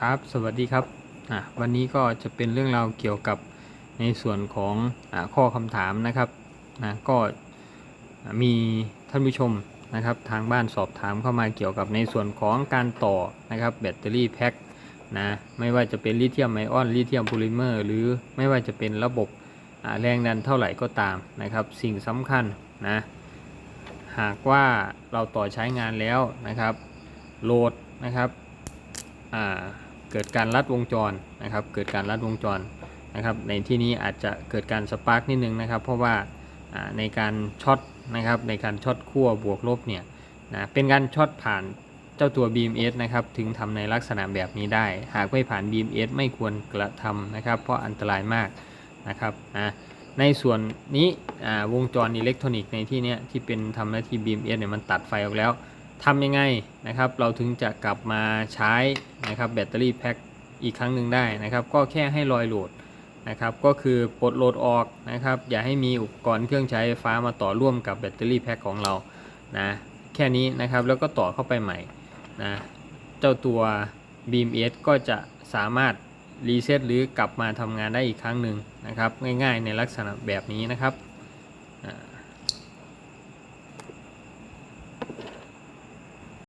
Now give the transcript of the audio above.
ครับ สวัสดีครับ วันนี้ก็จะเป็นเรื่องราวเกี่ยวกับในส่วนของอข้อคำถามนะครับนะก็มีท่านผู้ชมนะครับ ทางบ้านสอบถามเข้ามาเกี่ยวกับในส่วนของการต่อนะครับแบตเตอรี่แพ็คนะไม่ว่าจะเป็นลิเธียมไอออนลิเธียมโพลิเมอร์หรือไม่ว่าจะเป็นระบบแรงดันเท่าไหร่ก็ตามนะครับ สิ่งสำคัญนะหากว่าเราต่อใช้งานแล้วนะครับโหลดนะครับ เกิดการลัดวงจรนะครับ เกิดการลัดวงจรนะครับ ในที่นี้อาจจะเกิดการสปาร์กนิดนึงนะครับ เพราะว่าในการช็อตนะครับ ในการช็อตขั้วบวกลบเนี่ยนะเป็นการช็อตผ่านเจ้าตัว BMS นะครับ ถึงทำในลักษณะแบบนี้ได้ หากไม่ผ่าน BMS ไม่ควรกระทำนะครับ เพราะอันตรายมากนะครับนะในส่วนนี้วงจรอิเล็กทรอนิกส์ในที่นี้ที่เป็นทำหน้าที่ BMS เนี่ยมันตัดไฟออกแล้ว ทำยังไงนะครับ เราถึงจะกลับมาใช้นะครับแบตเตอรี่แพ็คอีกครั้งหนึ่งได้นะครับ ก็แค่ให้ลอยโหลดนะครับก็คือปลดโหลดออกนะครับ อย่าให้มีอุปกรณ์เครื่องใช้ไฟฟ้ามาต่อร่วมกับแบตเตอรี่แพ็คของเรานะแค่นี้นะครับแล้วก็ต่อเข้าไปใหม่นะเจ้าตัว BMS ก็จะสามารถรีเซ็ตหรือกลับมาทำงานได้อีกครั้งหนึ่งนะครับ ง่ายๆในลักษณะแบบนี้นะครับ